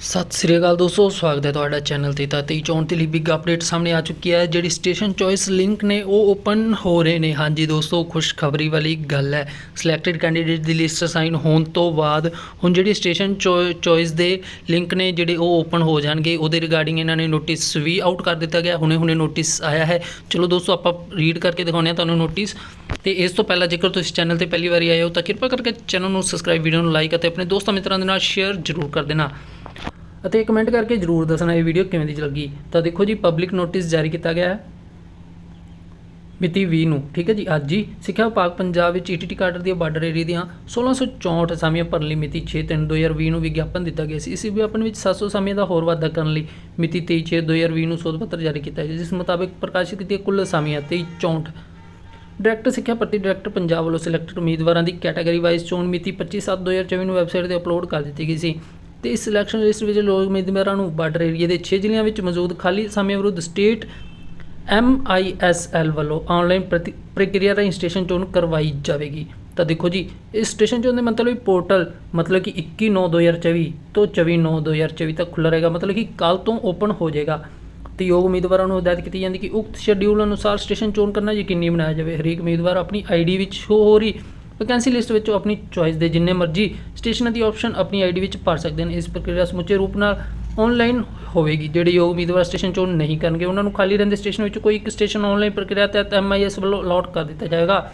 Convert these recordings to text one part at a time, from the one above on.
ਸਤਿ ਸ੍ਰੀ ਅਕਾਲ ਦੋਸਤੋ, ਸਵਾਗਤ ਹੈ ਤੁਹਾਡਾ ਚੈਨਲ ਤੇ। ਤਾਂ 23 ਚੌਣ ਤੇ ਲਈ ਬਿਗ ਅਪਡੇਟ ਸਾਹਮਣੇ ਆ ਚੁੱਕੀ ਹੈ, ਜਿਹੜੀ ਸਟੇਸ਼ਨ ਚੋਇਸ ਲਿੰਕ ਨੇ, ਉਹ ਓਪਨ ਹੋ ਰਹੇ ਨੇ। ਹਾਂਜੀ ਦੋਸਤੋ, ਖੁਸ਼ਖਬਰੀ ਵਾਲੀ ਗੱਲ ਹੈ। ਸਿਲੈਕਟਡ ਕੈਂਡੀਡੇਟ ਦੀ ਲਿਸਟ ਸਾਈਨ ਹੋਣ ਤੋਂ ਬਾਅਦ ਹੁਣ ਜਿਹੜੀ ਸਟੇਸ਼ਨ ਚੋਇਸ ਦੇ ਲਿੰਕ ਨੇ, ਜਿਹੜੇ ਉਹ ਓਪਨ ਹੋ ਜਾਣਗੇ, ਉਹਦੇ ਰਿਗਾਰਡਿੰਗ ਇਹਨਾਂ ਨੇ ਨੋਟਿਸ ਵੀ ਆਊਟ ਕਰ ਦਿੱਤਾ ਗਿਆ। ਹੁਣੇ ਹੁਣੇ ਨੋਟਿਸ ਆਇਆ ਹੈ। ਚਲੋ ਦੋਸਤੋ, ਆਪਾਂ ਰੀਡ ਕਰਕੇ ਦਿਖਾਉਂਦੇ ਹਾਂ ਤੁਹਾਨੂੰ ਨੋਟਿਸ ਤੇ ਇਸ ਤੋਂ ਪਹਿਲਾਂ ਜੇਕਰ ਤੁਸੀਂ ਚੈਨਲ ਤੇ ਪਹਿਲੀ ਵਾਰੀ ਆਏ ਹੋ, ਤਾਂ ਕਿਰਪਾ ਕਰਕੇ ਚੈਨਲ ਨੂੰ ਸਬਸਕ੍ਰਾਈਬ ਵੀਡੀਓ ਨੂੰ ਲਾਈਕ ਅਤੇ ਆਪਣੇ ਦੋਸਤਾਂ ਮਿੱਤਰਾਂ ਦੇ ਨਾਲ ਸ਼ੇਅਰ ਜ਼ਰੂਰ ਕਰ ਦੇਣਾ। ਅਤੇ ਕਮੈਂਟ ਕਰਕੇ ਜਰੂਰ ਦੱਸਣਾ ਇਹ ਵੀਡੀਓ ਕਿਵੇਂ ਦੀ ਲੱਗੀ। ਤਾਂ ਦੇਖੋ ਜੀ ਪਬਲਿਕ ਨੋਟਿਸ ਜਾਰੀ ਕੀਤਾ ਗਿਆ ਹੈ। ਮਿਤੀ 20 ਨੂੰ, ਠੀਕ ਹੈ ਜੀ? ਅੱਜ ਹੀ ਸਿੱਖਿਆ ਵਿਭਾਗ ਪੰਜਾਬ ਵਿੱਚ ਈਟੀਟੀ ਕਾਡਰ ਦੀਆਂ ਬਾਰਡਰ ਏਰੀਆ ਦੀਆਂ 1664 ਅਸਾਮੀਆਂ ਭਰਨ ਲਈ ਮਿਤੀ 6/3/2020 ਨੂੰ ਵਿਗਿਆਪਨ ਦਿੱਤਾ ਗਿਆ ਸੀ। ਇਸ ਵਿਗਿਆਪਨ ਵਿੱਚ 700 ਅਸਾਮੀਆਂ ਦਾ ਹੋਰ ਵਾਧਾ ਕਰਨ ਲਈ ਮਿਤੀ 23/6/2020 ਨੂੰ ਸੋਧ ਪੱਤਰ ਜਾਰੀ ਕੀਤਾ ਗਿਆ, ਜਿਸ ਮੁਤਾਬਕ ਪ੍ਰਕਾਸ਼ਿਤ ਕੀਤੀਆਂ ਕੁੱਲ ਅਸਾਮੀਆਂ 2364 ਡਾਇਰੈਕਟਰ ਸਿੱਖਿਆ ਪ੍ਰਤੀ ਡਾਇਰੈਕਟਰ ਪੰਜਾਬ ਵੱਲੋਂ ਸਿਲੈਕਟਡ ਉਮੀਦਵਾਰਾਂ ਦੀ ਕੈਟਾਗਰੀ ਵਾਈਜ਼ ਚੋਣ ਮਿਤੀ 25/7/2024 ਨੂੰ ਵੈਬਸਾਈਟ ਤੇ ਅਪਲੋਡ ਕਰ ਦਿੱਤੀ ਗਈ ਸੀ। ਤੇ ਇਸ ਸਿਲੈਕਸ਼ਨ ਲਿਸਟ ਵਿੱਚ ਲੋਕ ਉਮੀਦਵਾਰਾਂ ਨੂੰ ਬਾਰਡਰ ਏਰੀਆ ਦੇ 6 ਜ਼ਿਲ੍ਹਿਆਂ ਵਿੱਚ ਮੌਜੂਦ ਖਾਲੀ ਅਸਾਮੀਆਂ ਵਿਰੁੱਧ ਸਟੇਟ MISL ਵੱਲੋਂ ਆਨਲਾਈਨ ਪ੍ਰਤੀ- ਪ੍ਰਕਿਰਿਆ ਰਾਹੀਂ ਸਟੇਸ਼ਨ ਚੋਣ ਕਰਵਾਈ ਜਾਵੇਗੀ। ਤਾਂ ਦੇਖੋ ਜੀ, ਇਸ ਸਟੇਸ਼ਨ ਚੋਣ ਦੇ ਮਤਲਬ ਪੋਰਟਲ ਮਤਲਬ ਕਿ 21/9/2024 ਤੋਂ 24/9/2024 ਤੱਕ ਖੁੱਲ੍ਹਾ ਰਹੇਗਾ। ਮਤਲਬ ਕਿ ਕੱਲ ਤੋਂ ਓਪਨ ਹੋ ਜਾਏਗਾ। ਤੇ ਯੋਗ ਉਮੀਦਵਾਰਾਂ ਨੂੰ ਹਦਾਇਤ ਕੀਤੀ ਜਾਂਦੀ ਕਿ ਉਕਤ ਸ਼ੈਡਿਊਲ ਅਨੁਸਾਰ ਸਟੇਸ਼ਨ ਚੋਣ ਕਰਨਾ ਯਕੀਨੀ ਬਣਾਇਆ ਜਾਵੇ। ਹਰੇਕ ਉਮੀਦਵਾਰ ਆਪਣੀ ਆਈਡੀ ਵਿੱਚ ਸ਼ੋ ਹੋ ਰਹੀ ਵੈਕੈਂਸੀ ਲਿਸਟ ਵਿੱਚੋਂ ਆਪਣੀ ਚੋਇਸ ਦੇ ਜਿੰਨੇ ਮਰਜ਼ੀ ਸਟੇਸ਼ਨਾਂ ਦੀ ਆਪਸ਼ਨ ਆਪਣੀ ਆਈਡੀ ਵਿੱਚ ਭਰ ਸਕਦੇ ਨੇ। ਇਸ ਪ੍ਰਕਿਰਿਆ ਸਮੁੱਚੇ ਰੂਪ ਨਾਲ ਆਨਲਾਈਨ ਹੋਵੇਗੀ। ਜਿਹੜੇ ਯੋਗ ਉਮੀਦਵਾਰ ਸਟੇਸ਼ਨ ਚੋਣ ਨਹੀਂ ਕਰਨਗੇ, ਉਹਨਾਂ ਨੂੰ ਖਾਲੀ ਰਹਿੰਦੇ ਸਟੇਸ਼ਨ ਵਿੱਚ ਕੋਈ ਇੱਕ ਸਟੇਸ਼ਨ ਆਨਲਾਈਨ ਪ੍ਰਕਿਰਿਆ ਤਹਿਤ ਐਮਆਈਐਸ ਵੱਲੋਂ ਅਲਾਟ ਕਰ ਦਿੱਤਾ ਜਾਏਗਾ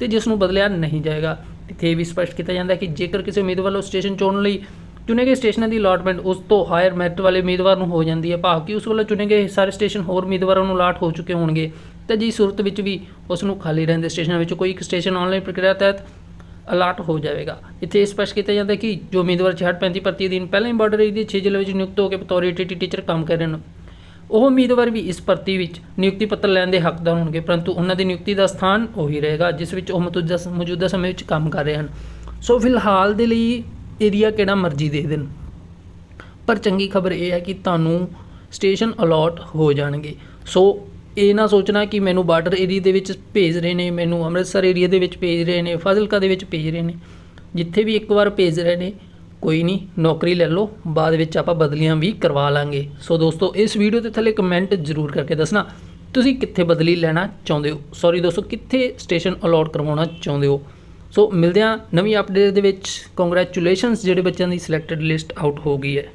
ਤੇ ਜਿਸ ਨੂੰ ਬਦਲਿਆ ਨਹੀਂ ਜਾਏਗਾ। ਇੱਥੇ ਇਹ ਵੀ ਸਪਸ਼ਟ ਕੀਤਾ ਜਾਂਦਾ ਹੈ ਕਿ ਜੇਕਰ ਕਿਸੇ ਉਮੀਦਵਾਰ ਵੱਲੋਂ ਸਟੇਸ਼ਨ ਚੁਣਨ ਲਈ ਚੁਣੇ ਗਏ ਸਟੇਸ਼ਨਾਂ ਦੀ ਅਲਾਟਮੈਂਟ ਉਸ ਤੋਂ ਹਾਇਰ ਮੈਰਿਟ ਵਾਲੇ ਉਮੀਦਵਾਰ ਨੂੰ ਹੋ ਜਾਂਦੀ ਹੈ, ਭਾਵ ਕਿ ਉਸ ਵੱਲੋਂ ਚੁਣੇ ਗਏ ਸਾਰੇ ਸਟੇਸ਼ਨ ਹੋਰ ਉਮੀਦਵਾਰਾਂ ਨੂੰ ਅਲਾਟ ਹੋ ਚੁੱਕੇ ਹੋਣਗੇ। ਤੇ ਜੀ ਸੂਰਤ ਵਿੱਚ ਵੀ ਉਸ ਨੂੰ ਖਾਲੀ ਰਹਿੰਦੇ ਸਟੇਸ਼ਨਾਂ ਵਿੱਚ ਕੋਈ ਇੱਕ ਸਟੇਸ਼ਨ ਆਨਲਾਈਨ ਪ੍ਰਕਿਰਿਆ ਤਹਿਤ ਅਲਾਟ ਹੋ ਜਾਵੇਗਾ। ਇੱਥੇ ਇਹ ਸਪਸ਼ਟ ਕੀਤਾ ਜਾਂਦਾ ਕਿ ਜੋ ਉਮੀਦਵਾਰ 6535 ਭਰਤੀ ਅਧੀਨ ਪਹਿਲਾਂ ਹੀ ਬਾਰਡਰ ਏਰੀਆ ਦੇ 6 ਜ਼ਿਲ੍ਹੇ ਵਿੱਚ ਨਿਯੁਕਤ ਹੋ ਕੇ ਬਤੌਰ ਏਟੀਟੀ ਟੀਚਰ ਕੰਮ ਕਰ ਰਹੇ ਹਨ। ਉਹ ਉਮੀਦਵਾਰ ਵੀ ਇਸ ਭਰਤੀ ਵਿੱਚ ਨਿਯੁਕਤੀ ਪੱਤਰ ਲੈਣ ਦੇ ਹੱਕਦਾਰ ਹੋਣਗੇ, ਪਰੰਤੂ ਉਹਨਾਂ ਦੀ ਨਿਯੁਕਤੀ ਦਾ ਸਥਾਨ ਉਹੀ ਰਹੇਗਾ, ਜਿਸ ਵਿੱਚ ਉਹ ਮੌਜੂਦਾ ਮੌਜੂਦਾ ਸਮੇਂ ਵਿੱਚ ਕੰਮ ਕਰ ਰਹੇ ਹਨ। ਸੋ ਫਿਲਹਾਲ ਦੇ ਲਈ ਏਰੀਆ ਕਿਹੜਾ ਮਰਜ਼ੀ ਦੇ ਦੇਣ। ਪਰ ਚੰਗੀ ਖਬਰ ਇਹ ਹੈ ਕਿ ਤੁਹਾਨੂੰ ਸਟੇਸ਼ਨ ਅਲਾਟ ਹੋ ਜਾਣਗੇ। ਸੋ ਇਹ ਨਾ ਸੋਚਣਾ ਕਿ ਮੈਨੂੰ ਬਾਰਡਰ ਏਰੀਆ ਦੇ ਵਿੱਚ ਭੇਜ ਰਹੇ ਨੇ, ਮੈਨੂੰ ਅੰਮ੍ਰਿਤਸਰ ਏਰੀਆ ਦੇ ਵਿੱਚ ਭੇਜ ਰਹੇ ਨੇ, ਫਾਜ਼ਿਲਕਾ ਦੇ ਵਿੱਚ ਭੇਜ ਰਹੇ ਨੇ। ਜਿੱਥੇ ਵੀ ਇੱਕ ਵਾਰ ਭੇਜ ਰਹੇ ਨੇ, ਕੋਈ ਨਹੀਂ, ਨੌਕਰੀ ਲੈ ਲਓ, ਬਾਅਦ ਵਿੱਚ ਆਪਾਂ ਬਦਲੀਆਂ ਵੀ ਕਰਵਾ ਲਾਂਗੇ। ਸੋ ਦੋਸਤੋ, ਇਸ ਵੀਡੀਓ ਦੇ ਥੱਲੇ ਕਮੈਂਟ ਜ਼ਰੂਰ ਕਰਕੇ ਦੱਸਣਾ, ਤੁਸੀਂ ਕਿੱਥੇ ਬਦਲੀ ਲੈਣਾ ਚਾਹੁੰਦੇ ਹੋ? ਸੌਰੀ ਦੋਸਤੋ, ਕਿੱਥੇ ਸਟੇਸ਼ਨ ਅਲਾਟ ਕਰਵਾਉਣਾ ਚਾਹੁੰਦੇ ਹੋ? ਸੋ ਮਿਲਦੇ ਹਾਂ ਨਵੀਂ ਅਪਡੇਟ ਦੇ ਵਿੱਚ। ਕੰਗ੍ਰੈਚੁਲੇਸ਼ਨਸ ਜਿਹੜੇ ਬੱਚਿਆਂ ਦੀ ਸਿਲੈਕਟਡ ਲਿਸਟ ਆਊਟ ਹੋ ਗਈ ਹੈ।